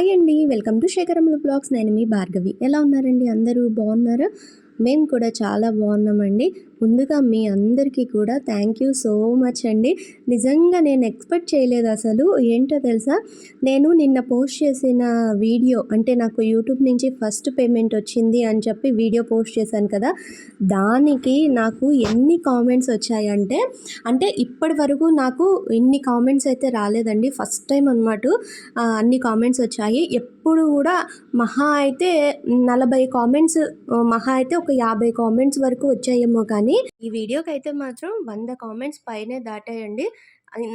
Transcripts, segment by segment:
Hi అండి welcome to శేఖరములు blogs నేను మీ భార్గవి. ఎలా ఉన్నారండి? అందరూ బాగున్నారా? మేము కూడా చాలా బాగున్నామండి. ముందుగా మీ అందరికీ కూడా థ్యాంక్ యూ సో మచ్ అండి. నిజంగా నేను ఎక్స్పెక్ట్ చేయలేదు అసలు. ఏంటో తెలుసా? నేను నిన్న పోస్ట్ చేసిన వీడియో అంటే నాకు యూట్యూబ్ నుంచి ఫస్ట్ పేమెంట్ వచ్చింది అని చెప్పి వీడియో పోస్ట్ చేశాను కదా. దానికి నాకు ఎన్ని కామెంట్స్ వచ్చాయంటే అంటే ఇప్పటి వరకు నాకు ఇన్ని కామెంట్స్ అయితే రాలేదండి. ఫస్ట్ టైం అనమాట అన్ని కామెంట్స్ వచ్చాయి. ఎప్పుడు కూడా మహా అయితే నలభై కామెంట్స్ మహా అయితే ఒక యాభై కామెంట్స్ వరకు వచ్చాయేమో కానీ ఈ వీడియోకి అయితే మాత్రం వంద కామెంట్స్ పైనే దాటాయండి.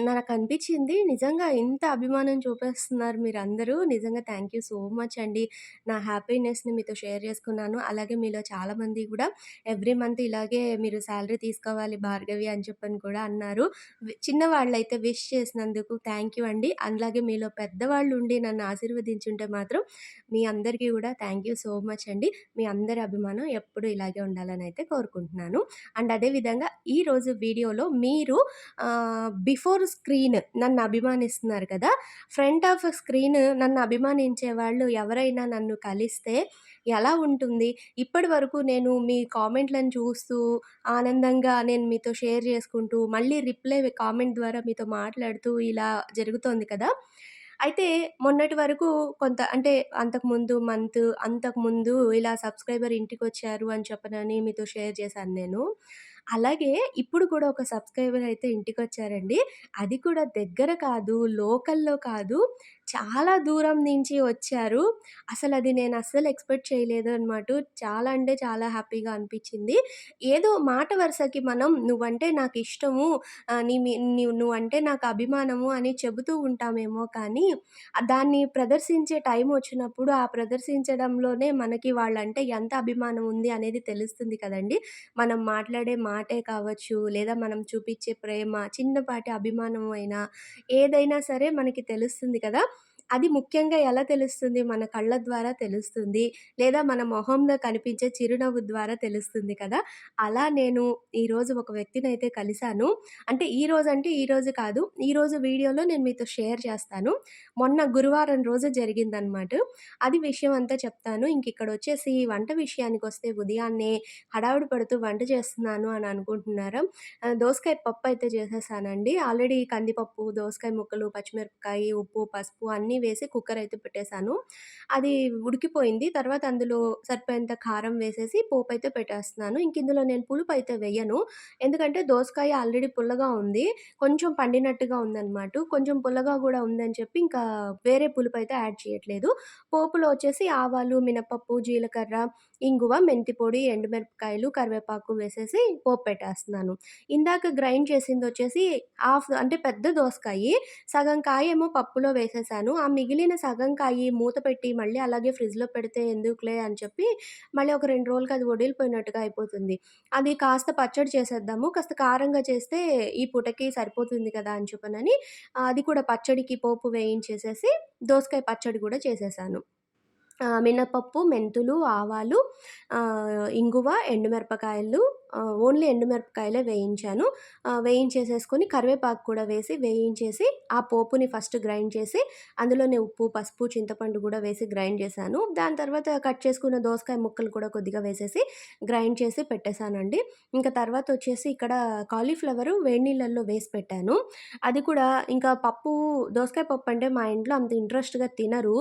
నాకు అనిపించింది. నిజంగా ఇంత అభిమానం చూపిస్తున్నారు మీరు అందరూ నిజంగా థ్యాంక్ యూ సో మచ్ అండి. నా హ్యాపీనెస్ని మీతో షేర్ చేసుకున్నాను. అలాగే మీలో చాలామంది కూడా ఎవ్రీ మంత్ ఇలాగే మీరు శాలరీ తీసుకోవాలి భార్గవి అని చెప్పని కూడా అన్నారు. చిన్నవాళ్ళు అయితే విష్ చేసినందుకు థ్యాంక్ యూ అండి. అలాగే మీలో పెద్దవాళ్ళు ఉండి నన్ను ఆశీర్వదించుంటే మాత్రం మీ అందరికీ కూడా థ్యాంక్ యూ సో మచ్ అండి. మీ అందరి అభిమానం ఎప్పుడు ఇలాగే ఉండాలని అయితే కోరుకుంటున్నాను. అండ్ అదేవిధంగా ఈరోజు వీడియోలో మీరు బిఫ్ బిఫోర్ స్క్రీన్ నన్ను అభిమానిస్తున్నారు కదా. ఫ్రంట్ ఆఫ్ స్క్రీన్ నన్ను అభిమానించే వాళ్ళు ఎవరైనా నన్ను కలిస్తే ఎలా ఉంటుంది? ఇప్పటి వరకు నేను మీ కామెంట్లను చూస్తూ ఆనందంగా నేను మీతో షేర్ చేసుకుంటూ మళ్ళీ రిప్లై కామెంట్ ద్వారా మీతో మాట్లాడుతూ ఇలా జరుగుతోంది కదా. అయితే మొన్నటి వరకు కొంత అంటే అంతకుముందు మంత్ అంతకుముందు ఇలా సబ్స్క్రైబర్ ఇంటికి వచ్చారు అని చెప్పనని మీతో షేర్ చేశాను నేను అలాగే ఇప్పుడు కూడా ఒక సబ్స్క్రైబర్ అయితే ఇంటికి వచ్చారండి అది కూడా దగ్గర కాదు, లోకల్‌లో కాదు. చాలా దూరం నుంచి వచ్చారు. అసలు అది నేను అస్సలు ఎక్స్‌పెక్ట్ చేయలేదు అనమాట. చాలా అంటే చాలా హ్యాపీగా అనిపించింది. ఏదో మాట వరుసకి మనం నువ్వంటే నాకు ఇష్టము నీ మీ నువ్వంటే నాకు అభిమానము అని చెబుతూ ఉంటామేమో కానీ, దాన్ని ప్రదర్శించే టైం వచ్చినప్పుడు ఆ ప్రదర్శించడంలోనే మనకి వాళ్ళంటే ఎంత అభిమానం ఉంది అనేది తెలుస్తుంది కదండి మనం మాట్లాడే మాటే కావచ్చు, లేదా మనం చూపించే ప్రేమ, చిన్నపాటి అభిమానం అయినా, ఏదైనా సరే మనకి తెలుస్తుంది కదా! అది ముఖ్యంగా ఎలా తెలుస్తుంది? మన కళ్ళ ద్వారా తెలుస్తుంది. లేదా మన మొహంలో కనిపించే చిరునవ్వు ద్వారా తెలుస్తుంది కదా! అలా నేను ఈరోజు ఒక వ్యక్తిని అయితే కలిశాను అంటే ఈరోజు అంటే ఈరోజు కాదు. ఈరోజు వీడియోలో నేను మీతో షేర్ చేస్తాను. మొన్న గురువారం రోజు జరిగిందనమాట. అది విషయం అంతా చెప్తాను. ఇంకా ఇక్కడ వచ్చేసి వంట విషయానికి వస్తే ఉదయాన్నే హడావిడి పడుతూ వంట చేస్తున్నాను అని అనుకుంటున్నారా? దోసకాయ పప్పు అయితే చేసేసానండి. ఆల్రెడీ కందిపప్పు, దోసకాయ ముక్కలు, పచ్చిమిరపకాయ, ఉప్పు, పసుపు అన్నీ వేసి కుక్కర్ అయితే పెట్టేసాను. అది ఉడికిపోయింది. తర్వాత అందులో సరిపోయేంత కారం వేసేసి పోపు అయితే పెట్టేస్తున్నాను. ఇంక ఇందులో నేను పులుపు అయితే వేయను ఎందుకంటే దోసకాయ ఆల్రెడీ పుల్లగా ఉంది. కొంచెం పండినట్టుగా ఉందన్నమాట కొంచెం పుల్లగా కూడా ఉందని చెప్పి ఇంకా వేరే పులుపు అయితే యాడ్ చేయట్లేదు. పోపులో వచ్చేసి ఆవాలు, మినపప్పు, జీలకర్ర, ఇంగువ, మెంతి పొడి, ఎండుమిరపకాయలు, కరివేపాకు వేసేసి పోపు పెట్టేస్తున్నాను. ఇందాక గ్రైండ్ చేసింది వచ్చేసి హాఫ్ అంటే పెద్ద దోసకాయి. సగం కాయేమో పప్పులో వేసేసాను. ఆ ఆ మిగిలిన సగం కాయి మూత పెట్టి మళ్ళీ అలాగే ఫ్రిడ్జ్‌లో పెడితే ఎందుకులే అని చెప్పి మళ్ళీ ఒక రెండు రోజులకి అది వడిలిపోయినట్టుగా అయిపోతుంది. అది కాస్త పచ్చడి చేసేద్దాము. కాస్త కారంగా చేస్తే ఈ పూటకి సరిపోతుంది కదా! అని చెప్పనని అది కూడా పచ్చడికి పోపు వేయించేసేసి దోసకాయ పచ్చడి కూడా చేసేసాను. మినపప్పు, మెంతులు, ఆవాలు, ఇంగువ, ఎండుమిరపకాయలు ఓన్లీ ఎండుమిరపకాయలే వేయించాను. వేయించేసేసుకొని కరివేపాకు కూడా వేసి వేయించేసి ఆ పోపుని ఫస్ట్ గ్రైండ్ చేసి అందులోనే ఉప్పు, పసుపు, చింతపండు కూడా వేసి గ్రైండ్ చేశాను. దాని తర్వాత కట్ చేసుకున్న దోసకాయ ముక్కలు కూడా కొద్దిగా వేసేసి గ్రైండ్ చేసి పెట్టేసానండి. ఇంకా తర్వాత వచ్చేసి ఇక్కడ కాలీఫ్లవరు వేడి నీళ్ళల్లో వేసి పెట్టాను. అది కూడా ఇంకా పప్పు దోసకాయ పప్పు అంటే మా ఇంట్లో అంత ఇంట్రెస్ట్‌గా తినరు.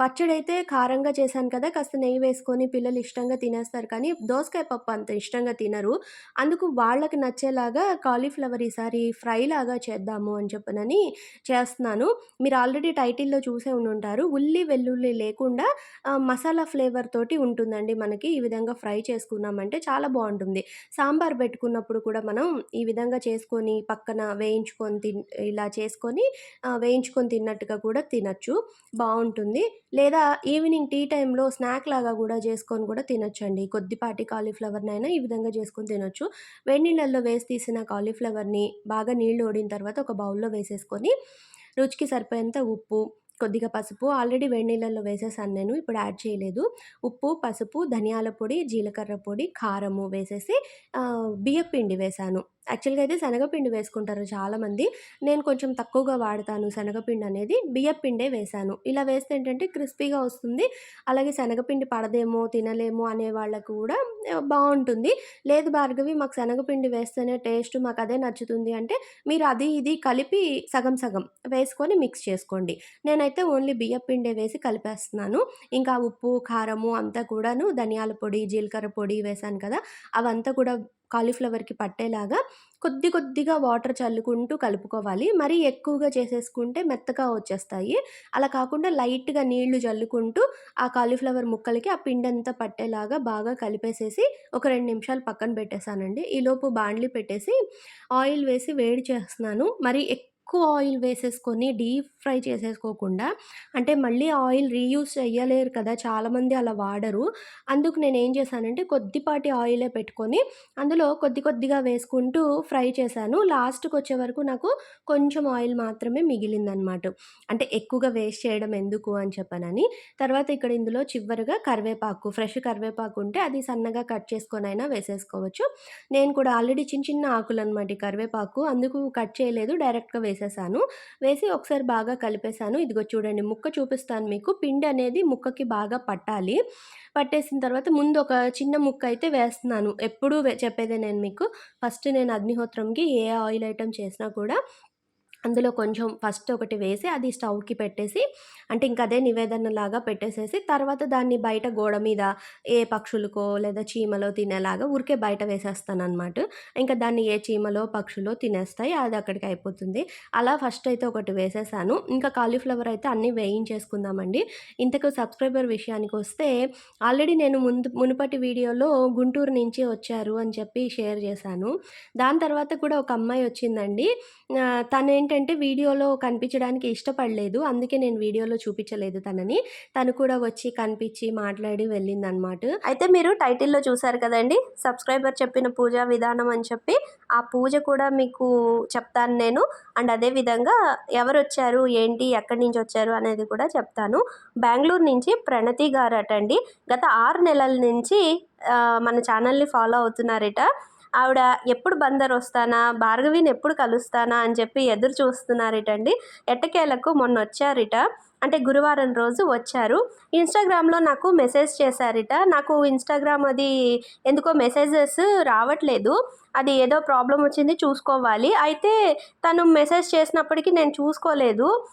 పచ్చడి అయితే కారంగా చేశాను కదా! కాస్త నెయ్యి వేసుకొని పిల్లలు ఇష్టంగా తినేస్తారు కానీ దోసకాయ పప్పు అంత ఇష్టంగా తినరు. అందుకు వాళ్ళకి నచ్చేలాగా కాలీఫ్లవర్ ఈసారి ఫ్రై లాగా చేద్దాము అని చెప్పనని చేస్తున్నాను. మీరు ఆల్రెడీ టైటిల్‌లో చూసే ఉండుంటారు. ఉల్లి, వెల్లుల్లి లేకుండా మసాలా ఫ్లేవర్ తోటి ఉంటుందండి మనకి. ఈ విధంగా ఫ్రై చేసుకున్నామంటే చాలా బాగుంటుంది సాంబార్ పెట్టుకున్నప్పుడు కూడా మనం ఈ విధంగా చేసుకొని పక్కన వేయించుకొని తిన్ ఇలా చేసుకొని వేయించుకొని తిన్నట్టుగా కూడా తినొచ్చు. బాగుంటుంది లేదా ఈవినింగ్ టీ టైంలో స్నాక్ లాగా కూడా చేసుకొని కూడా తినచ్చండి కొద్దిపాటి కాలీఫ్లవర్‌నైనా ఈ విధంగా చేసుకొని తినొచ్చు. వేడి నీళ్ళల్లో వేసి తీసిన కాలీఫ్లవర్‌ని బాగా నీళ్ళు ఓడిన తర్వాత ఒక బౌల్‌లో వేసేసుకొని రుచికి సరిపోయేంత ఉప్పు, కొద్దిగా పసుపు ఆల్రెడీ వేడి నీళ్ళల్లో వేసేసాను నేను. ఇప్పుడు యాడ్ చేయలేదు. ఉప్పు, పసుపు, ధనియాల పొడి, జీలకర్ర పొడి, కారము వేసేసి బియ్యపిండి బియ్యపు పిండి వేశాను. యాక్చువల్గా అయితే శనగపిండి వేసుకుంటారు చాలామంది. నేను కొంచెం తక్కువగా వాడతాను శనగపిండి అనేది. బియ్యపిండే వేశాను. ఇలా వేస్తే ఏంటంటే క్రిస్పీగా వస్తుంది. అలాగే శనగపిండి పడదేమో తినలేము అనే వాళ్ళకు కూడా బాగుంటుంది. లేదు భార్గవి మాకు శనగపిండి వేస్తేనే టేస్ట్ మాకు అదే నచ్చుతుంది అంటే మీరు అది ఇది కలిపి సగం సగం వేసుకొని మిక్స్ చేసుకోండి. నేనైతే ఓన్లీ బియ్యపిండే వేసి కలిపేస్తున్నాను. ఇంకా ఉప్పు కారము అంతా కూడాను ధనియాల పొడి జీలకర్ర పొడి వేశాను కదా అవంతా కూడా కాలీఫ్లవర్కి పట్టేలాగా కొద్ది కొద్దిగా వాటర్ చల్లుకుంటూ కలుపుకోవాలి. మరీ ఎక్కువగా చేసేసుకుంటే మెత్తగా వచ్చేస్తాయి. అలా కాకుండా లైట్గా నీళ్ళు చల్లుకుంటూ ఆ కాలీఫ్లవర్ ముక్కలకి ఆ పిండి అంతా పట్టేలాగా బాగా కలిపేసేసి ఒక రెండు నిమిషాలు పక్కన పెట్టేశానండి. ఈలోపు బాండ్లీ పెట్టేసి ఆయిల్ వేసి వేడి చేస్తున్నాను. మరి ఎక్కువ ఆయిల్ వేసేసుకొని డీప్ ఫ్రై చేసేసుకోకుండా అంటే మళ్ళీ ఆయిల్ రీయూస్ చేయలేరు కదా చాలామంది అలా వాడరు. అందుకు నేను ఏం చేశానంటే కొద్దిపాటి ఆయిలే పెట్టుకొని అందులో కొద్ది కొద్దిగా వేసుకుంటూ ఫ్రై చేశాను. లాస్ట్కి వచ్చే వరకు నాకు కొంచెం ఆయిల్ మాత్రమే మిగిలిందనమాట. అంటే ఎక్కువగా వేస్ట్ చేయడం ఎందుకు అని చెప్పనని. తర్వాత ఇక్కడ ఇందులో చివరిగా కరివేపాకు ఫ్రెష్ కరివేపాకు ఉంటే అది సన్నగా కట్ చేసుకొని అయినా వేసేసుకోవచ్చు. నేను కూడా ఆల్రెడీ చిన్న చిన్న ఆకులు అనమాట కరివేపాకు. అందుకు కట్ చేయలేదు డైరెక్ట్గా వేసేసాను. వేసి ఒకసారి బాగా కలిపేసాను. ఇదిగో చూడండి ముక్క చూపిస్తాను మీకు. పిండి అనేది ముక్కకి బాగా పట్టాలి. పట్టేసిన తర్వాత ముందు ఒక చిన్న ముక్క అయితే వేస్తున్నాను. ఎప్పుడూ చెప్పేదే నేను మీకు. ఫస్ట్ నేను అగ్నిహోత్రంకి ఏ ఆయిల్ ఐటమ్ చేసినా కూడా అందులో కొంచెం ఫస్ట్ ఒకటి వేసి అది స్టవ్కి పెట్టేసి అంటే ఇంకా అదే నివేదనలాగా పెట్టేసేసి తర్వాత దాన్ని బయట గోడ మీద ఏ పక్షులకో లేదా చీమలో తినేలాగా ఊరికే బయట వేసేస్తాను అనమాట ఇంకా దాన్ని ఏ చీమలో పక్షులో తినేస్తాయి అది అక్కడికి అయిపోతుంది. అలా ఫస్ట్ అయితే ఒకటి వేసేసాను. ఇంకా కాలీఫ్లవర్ అయితే అన్నీ వేయించేసుకుందామండి. ఇంతకు సబ్స్క్రైబర్ విషయానికి వస్తే ఆల్రెడీ నేను ముందు మునుపటి వీడియోలో గుంటూరు నుంచి వచ్చారు అని చెప్పి షేర్ చేశాను. దాని తర్వాత కూడా ఒక అమ్మాయి వచ్చిందండి. తను ఏంటంటే వీడియోలో కనిపించడానికి ఇష్టపడలేదు. అందుకే నేను వీడియోలో చూపించలేదు తనని. తను కూడా వచ్చి కనిపించి మాట్లాడి వెళ్ళిందనమాట. అయితే మీరు టైటిల్లో చూసారు కదండి సబ్స్క్రైబర్ చెప్పిన పూజా విధానం అని చెప్పి ఆ పూజ కూడా మీకు చెప్తాను నేను. అండ్ అదే విధంగా ఎవరు వచ్చారు ఏంటి ఎక్కడి నుంచి వచ్చారు అనేది కూడా చెప్తాను. బెంగళూరు నుంచి ప్రణతి గారు అటండి గత ఆరు నెలల నుంచి మన ఛానల్ని ఫాలో అవుతున్నారట. ఆవిడ ఎప్పుడు బందర్ వస్తానా? భార్గవిని ఎప్పుడు కలుస్తానా? అని చెప్పి ఎదురు చూస్తున్నారటండి. ఎట్టకేలకు మొన్న వచ్చారిట అంటే గురువారం రోజు వచ్చారు. ఇన్స్టాగ్రామ్లో నాకు మెసేజ్ చేశారిట. నాకు ఇన్స్టాగ్రామ్ అది ఎందుకో మెసేజెస్ రావట్లేదు. అది ఏదో ప్రాబ్లం వచ్చింది చూసుకోవాలి. అయితే తను మెసేజ్ చేసినప్పటికీ నేను చూసుకోలేదు.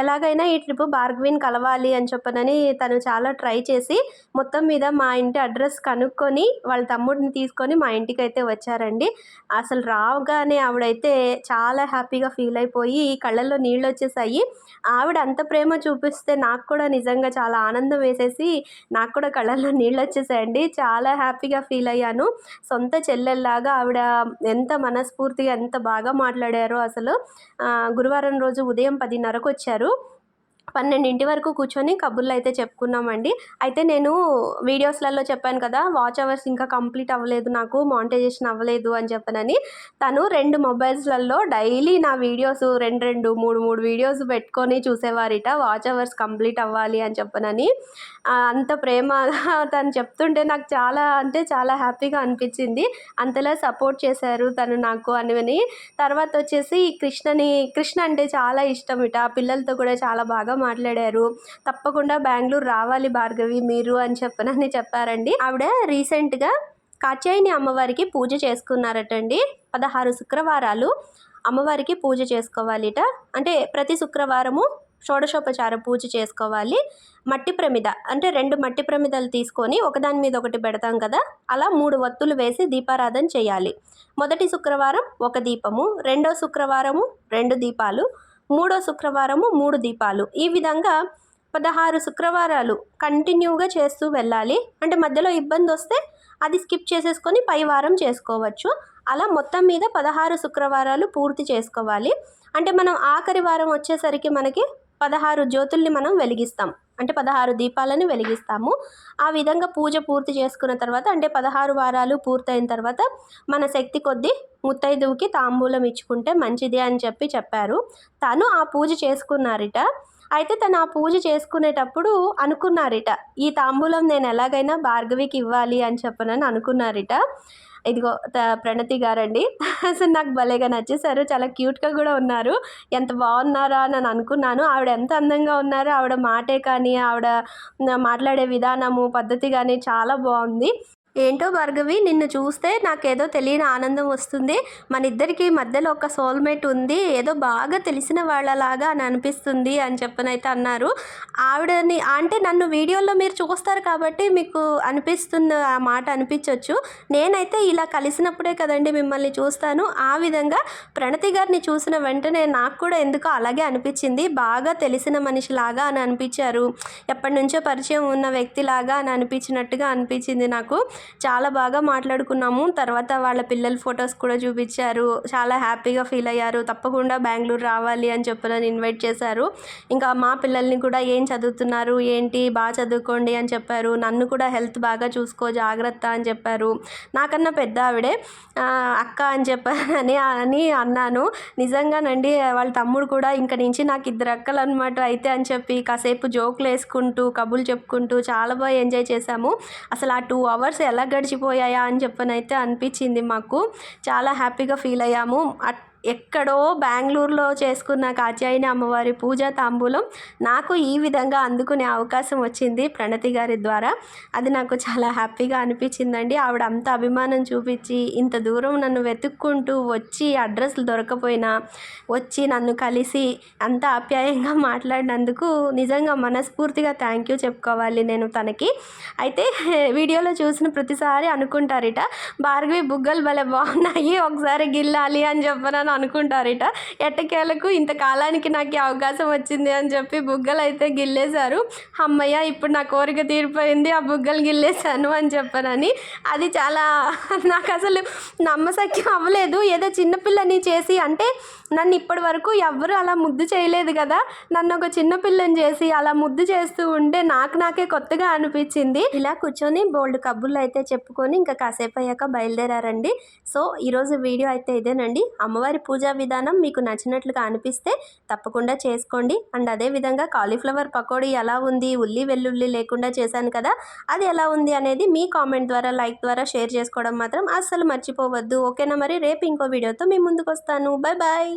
ఎలాగైనా ఈ ట్రిప్ భార్గవిని కలవాలి అని చెప్పనని తను చాలా ట్రై చేసి మొత్తం మీద మా ఇంటి అడ్రస్ కనుక్కొని వాళ్ళ తమ్ముడిని తీసుకొని మా ఇంటికి అయితే వచ్చారండి. అసలు రావుగానే ఆవిడైతే చాలా హ్యాపీగా ఫీల్ అయిపోయి కళ్ళల్లో నీళ్ళు వచ్చేసాయి. ఆవిడ అంత ప్రేమ చూపిస్తే నాకు కూడా నిజంగా చాలా ఆనందం వేసేసి నాకు కూడా కళ్ళల్లో నీళ్ళు వచ్చేసాయండి. చాలా హ్యాపీగా ఫీల్ అయ్యాను. సొంత చెల్లెల్లాగా ఆవిడ ఎంత మనస్ఫూర్తిగా ఎంత బాగా మాట్లాడారో అసలు. గురువారం రోజు ఉదయం పదిన్నరకు వచ్చారు. పన్నెండింటి వరకు కూర్చొని కబుర్లు అయితే చెప్పుకున్నామండి. అయితే నేను వీడియోస్లలో చెప్పాను కదా వాచ్ అవర్స్ ఇంకా కంప్లీట్ అవ్వలేదు నాకు మానిటైజేషన్ అవ్వలేదు అని చెప్పనని. తను రెండు మొబైల్స్లలో డైలీ నా వీడియోస్ రెండు రెండు మూడు మూడు వీడియోస్ పెట్టుకొని చూసేవారిట వాచ్ అవర్స్ కంప్లీట్ అవ్వాలి అని చెప్పనని. అంత ప్రేమగా తను చెప్తుంటే నాకు చాలా అంటే చాలా హ్యాపీగా అనిపించింది. అంతలా సపోర్ట్ చేశారు తను నాకు అని తర్వాత వచ్చేసి కృష్ణని కృష్ణ అంటే చాలా ఇష్టం ఇట పిల్లలతో కూడా చాలా బాగా మాట్లాడారు. తప్పకుండా బెంగళూరు రావాలి భార్గవి మీరు అని చెప్పనని చెప్పారండి. ఆవిడ రీసెంట్గా కాచాయిని అమ్మవారికి పూజ చేసుకున్నారటండి. పదహారు శుక్రవారాలు అమ్మవారికి పూజ చేసుకోవాలిట. అంటే ప్రతి శుక్రవారము షోడశోపచార పూజ చేసుకోవాలి. మట్టి ప్రమిద అంటే రెండు మట్టి ప్రమిదలు తీసుకొని ఒకదాని మీద ఒకటి పెడతాం కదా అలా మూడు వత్తులు వేసి దీపారాధన చేయాలి. మొదటి శుక్రవారం ఒక దీపము రెండో శుక్రవారము రెండు దీపాలు మూడో శుక్రవారము మూడు దీపాలు. ఈ విధంగా పదహారు శుక్రవారాలు కంటిన్యూగా చేస్తూ వెళ్ళాలి. అంటే మధ్యలో ఇబ్బంది వస్తే అది స్కిప్ చేసేసుకొని పై వారం చేసుకోవచ్చు. అలా మొత్తం మీద పదహారు శుక్రవారాలు పూర్తి చేసుకోవాలి. అంటే మనం ఆఖరి వారం వచ్చేసరికి మనకి పదహారు జ్యోతుల్ని మనం వెలిగిస్తాం. అంటే పదహారు దీపాలను వెలిగిస్తాము. ఆ విధంగా పూజ పూర్తి చేసుకున్న తర్వాత అంటే పదహారు వారాలు పూర్తయిన తర్వాత మన శక్తి కొద్దీ ముత్తైదువుకి తాంబూలం ఇచ్చుకుంటే మంచిది అని చెప్పి చెప్పారు. తను ఆ పూజ చేసుకున్నారట. అయితే తను ఆ పూజ చేసుకునేటప్పుడు అనుకున్నారట ఈ తాంబూలం నేను ఎలాగైనా భార్గవికి ఇవ్వాలి అని చెప్పనని అనుకున్నారట. ఇదిగో త- ప్రణతి గారండి. అసలు నాకు భలేగా నచ్చేసారు చాలా క్యూట్గా కూడా ఉన్నారు. ఎంత బాగున్నారా అని నేను అనుకున్నాను. ఆవిడ ఎంత అందంగా ఉన్నారో ఆవిడ మాటే కానీ ఆవిడ మాట్లాడే విధానము పద్ధతి కానీ చాలా బాగుంది. ఏంటో భార్గవి నిన్ను చూస్తే నాకేదో తెలియని ఆనందం వస్తుంది. మన ఇద్దరికి మధ్యలో ఒక సోల్మేట్ ఉంది. ఏదో బాగా తెలిసిన వాళ్ళలాగా అని అనిపిస్తుంది అని చెప్పనైతే అన్నారు. ఆవిడని అంటే నన్ను వీడియోలో మీరు చూస్తారు కాబట్టి మీకు అనిపిస్తున్న ఆ మాట అనిపించవచ్చు నేనైతే ఇలా కలిసినప్పుడే కదండి మిమ్మల్ని చూస్తాను. ఆ విధంగా ప్రణతి గారిని చూసిన వెంటనే నాకు కూడా ఎందుకో అలాగే అనిపించింది. బాగా తెలిసిన మనిషిలాగా అని అనిపించారు. ఎప్పటి నుంచో పరిచయం ఉన్న వ్యక్తిలాగా అని అనిపించినట్టుగా అనిపించింది నాకు. చాలా బాగా మాట్లాడుకున్నాము. తర్వాత వాళ్ళ పిల్లల ఫొటోస్ కూడా చూపించారు. చాలా హ్యాపీగా ఫీల్ అయ్యారు. తప్పకుండా బెంగళూరు రావాలి అని చెప్పని ఇన్వైట్ చేశారు. ఇంకా మా పిల్లల్ని కూడా ఏం చదువుతున్నారు? ఏంటి? బాగా చదువుకోండి అని చెప్పారు. నన్ను కూడా హెల్త్ బాగా చూసుకో జాగ్రత్త అని చెప్పారు. నాకన్నా పెద్ద ఆవిడే అక్క అని చెప్పానని అని అన్నాను. నిజంగానండి వాళ్ళ తమ్ముడు కూడా ఇంక నుంచి నాకు ఇద్దరు అక్కలు అనమాట అయితే అని చెప్పి కాసేపు జోకులు వేసుకుంటూ కబుర్లు చెప్పుకుంటూ చాలా బాగా ఎంజాయ్ చేశాము. అసలు ఆ టూ అవర్స్ ఎలా గడిచిపోయాయా అని చెప్పనైతే అనిపించింది మాకు. చాలా హ్యాపీగా ఫీల్ అయ్యాము. అట్- ఎక్కడో బెంగళూరులో చేసుకున్న కాత్యాయని అమ్మవారి పూజ తాంబూలం నాకు ఈ విధంగా అందుకునే అవకాశం వచ్చింది ప్రణతి గారి ద్వారా. అది నాకు చాలా హ్యాపీగా అనిపించిందండి. ఆవిడ అంత అభిమానం చూపించి ఇంత దూరం నన్ను వెతుక్కుంటూ వచ్చి అడ్రస్లు దొరకపోయినా వచ్చి నన్ను కలిసి అంత ఆప్యాయంగా మాట్లాడినందుకు నిజంగా మనస్ఫూర్తిగా థ్యాంక్ యూ చెప్పుకోవాలి నేను తనకి. అయితే వీడియోలో చూసిన ప్రతిసారి అనుకుంటారట భార్గవి బుగ్గలు భలే బాగున్నాయి ఒకసారి గిల్లాలి అని చెప్పనని అనుకుంటారట. ఎట్టకేలకు ఇంతకాలానికి నాకు ఈ అవకాశం వచ్చింది అని చెప్పి బుగ్గలు అయితే గిల్లేశారు. అమ్మయ్య ఇప్పుడు నా కోరిక తీరిపోయింది ఆ బుగ్గలు గిల్లేశాను అని చెప్పనని. అది చాలా నాకు అసలు నమ్మశక్యం అవ్వలేదు. ఏదో చిన్నపిల్లని చేసి అంటే నన్ను ఇప్పటి వరకు ఎవ్వరు అలా ముద్దు చేయలేదు కదా. నన్ను ఒక చిన్నపిల్లని చేసి అలా ముద్దు చేస్తూ ఉంటే నాకు నాకే కొత్తగా అనిపించింది. ఇలా కూర్చొని బోల్డ్ కబుర్లు అయితే చెప్పుకొని ఇంకా కాసేపు అయ్యాక బయలుదేరారండి. సో ఈరోజు వీడియో అయితే ఇదేనండి. అమ్మవారి పూజా విధానం మీకు నచ్చినట్లుగా అనిపిస్తే తప్పకుండా చేసుకోండి. అండ్ అదే విధంగా కాలీఫ్లవర్ పకోడీ ఎలా ఉంది? ఉల్లి వెల్లుల్లి లేకుండా చేశాను కదా అది ఎలా ఉంది అనేది మీ కామెంట్ ద్వారా లైక్ ద్వారా షేర్ చేసుకోవడం మాత్రం అస్సలు మర్చిపోవద్దు. ఓకేనా మరి? రేపు ఇంకో వీడియోతో మీ ముందుకు వస్తాను. Bye bye